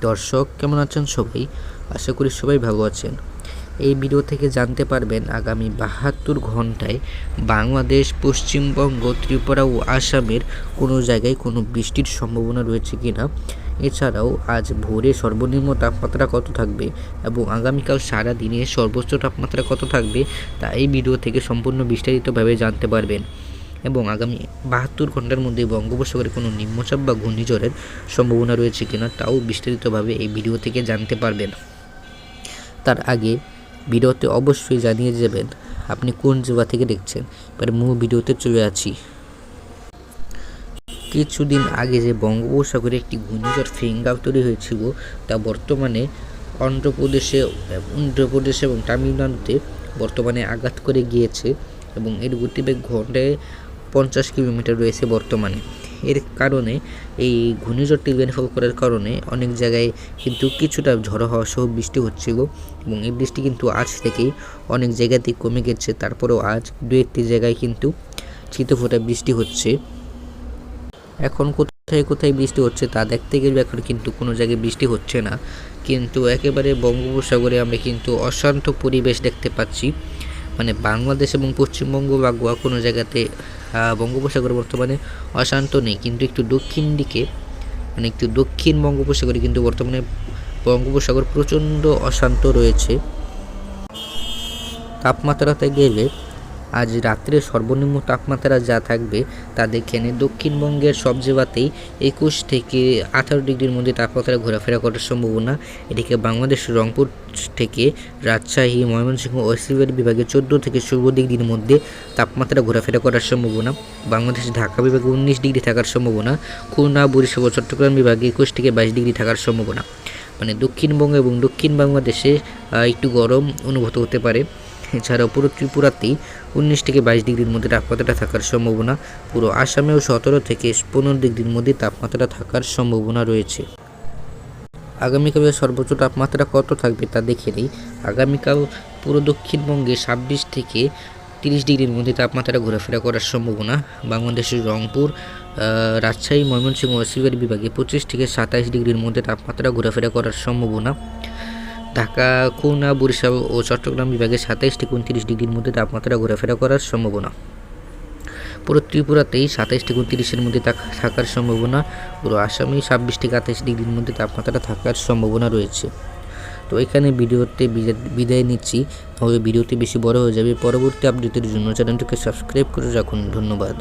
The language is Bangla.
দর্শক, কেমন আছেন সবাই? আশা করি সবাই ভালো আছেন। এই ভিডিও থেকে জানতে পারবেন আগামী বাহাত্তর ঘন্টায় বাংলাদেশ, পশ্চিমবঙ্গ, ত্রিপুরা ও আসামের কোনো জায়গায় কোনো বৃষ্টির সম্ভাবনা রয়েছে কিনা? এছাড়াও আজ ভোরে সর্বনিম্ন তাপমাত্রা কত থাকবে এবং আগামীকাল সারা দিনে সর্বোচ্চ তাপমাত্রা কত থাকবে তা এই ভিডিও থেকে সম্পূর্ণ বিস্তারিতভাবে জানতে পারবেন। এবং আগামী বাহাত্তর ঘণ্টার মধ্যে বঙ্গোপসাগরে কোনো নিম্নচাপ বা ঘূর্ণিঝড়ের সম্ভাবনা রয়েছে কিনা তাও বিস্তারিতভাবে এই ভিডিও থেকে জানতে পারবেন। তার আগে ভিডিওতে অবশ্যই জানিয়ে যাবেন আপনি কোন জায়গা থেকে দেখছেন? এবার মূল ভিডিওতে চলে আছি। কিছুদিন আগে যে বঙ্গোপসাগরে একটি ঘূর্ণিঝড় ফিঙ্গার তৈরি হয়েছিল, তা বর্তমানে অন্ধ্রপ্রদেশে, অন্ধ্রপ্রদেশ এবং তামিলনাড়ুতে বর্তমানে আঘাত করে গিয়েছে এবং এর গতিবেগ ঘন্টায় পঞ্চাশ কিলোমিটার রয়েছে বর্তমানে। এর কারণে এই ঘূর্ণিঝড়টি রেনফল করার কারণে অনেক জায়গায় কিন্তু কিছুটা ঝড়ো হওয়া সহ বৃষ্টি হচ্ছিল এবং এই বৃষ্টি কিন্তু আজ থেকেই অনেক জায়গাতেই কমে গেছে। তারপরেও আজ দু একটি জায়গায় কিন্তু ছিটেফোঁটা বৃষ্টি হচ্ছে। এখন কোথায় কোথায় বৃষ্টি হচ্ছে তা দেখতে গেলে এখন কিন্তু কোনো জায়গায় বৃষ্টি হচ্ছে না। কিন্তু একেবারে বঙ্গোপসাগরে আমরা কিন্তু অশান্ত পরিবেশ দেখতে পাচ্ছি। মানে বাংলাদেশ এবং পশ্চিমবঙ্গ বা গোয়া কোনো জায়গাতে বঙ্গোপসাগর বর্তমানে অশান্ত নেই। কিন্তু একটু দক্ষিণ দিকে মানে একটু দক্ষিণ বঙ্গোপসাগরে কিন্তু বর্তমানে বঙ্গোপসাগর প্রচণ্ড অশান্ত রয়েছে। তাপমাত্রাতে গেলে আজ রাত্রে সর্বনিম্ন তাপমাত্রা যা থাকবে তা দেখে নিন। দক্ষিণবঙ্গের সব জায়গাতেই একুশ থেকে আঠারো ডিগ্রির মধ্যে তাপমাত্রা ঘোরাফেরা করার সম্ভাবনা। এদিকে বাংলাদেশ, রংপুর থেকে রাজশাহী, ময়মনসিংহ ও সিলেট বিভাগে চোদ্দ থেকে ষোলো ডিগ্রির মধ্যে তাপমাত্রা ঘোরাফেরা করার সম্ভাবনা। বাংলাদেশ, ঢাকা বিভাগে উনিশ ডিগ্রি থাকার সম্ভাবনা। খুলনা, বরিশাল চট্টগ্রাম বিভাগে একুশ থেকে বাইশ ডিগ্রি থাকার সম্ভাবনা। মানে দক্ষিণবঙ্গ এবং দক্ষিণ বাংলাদেশে একটু গরম অনুভূত হতে পারে। এছাড়াও পুরো ত্রিপুরাতেই উনিশ থেকে বাইশ ডিগ্রির মধ্যে তাপমাত্রা থাকার সম্ভাবনা, পুরো আসামেও সতেরো থেকে পনেরো ডিগ্রির মধ্যে তাপমাত্রা থাকার সম্ভাবনা রয়েছে। আগামীকালের সর্বোচ্চ তাপমাত্রা কত থাকবে তা দেখে নিই। আগামীকাল পুরো দক্ষিণবঙ্গে ছাব্বিশ থেকে তিরিশ ডিগ্রির মধ্যে তাপমাত্রা ঘোরাফেরা করার সম্ভাবনা। বাংলাদেশের রংপুর রাজশাহী, ময়মনসিংহ ও বিভাগে পঁচিশ থেকে সাতাইশ ডিগ্রির মধ্যে তাপমাত্রা ঘোরাফেরা করার সম্ভাবনা। ঢাকা, খুলনা, বরিশাল ও চট্টগ্রাম বিভাগে সাতাইশ থেকে উনত্রিশ ডিগ্রির মধ্যে তাপমাত্রা ঘোরাফেরা করার সম্ভাবনা। পুরো ত্রিপুরাতেই সাতাইশ থেকে উনত্রিশের মধ্যে থাকার সম্ভাবনা। পুরো আসামেই ছাব্বিশ থেকে আঠাইশ ডিগ্রির মধ্যে তাপমাত্রা থাকার সম্ভাবনা রয়েছে। তো এখানে ভিডিওতে বিদায় নিচ্ছি। তাহলে ভিডিওটি বেশি বড় হয়ে যাবে পরবর্তী আপডেটের জন্য চ্যানেলটিকে সাবস্ক্রাইব করে রাখুন। ধন্যবাদ।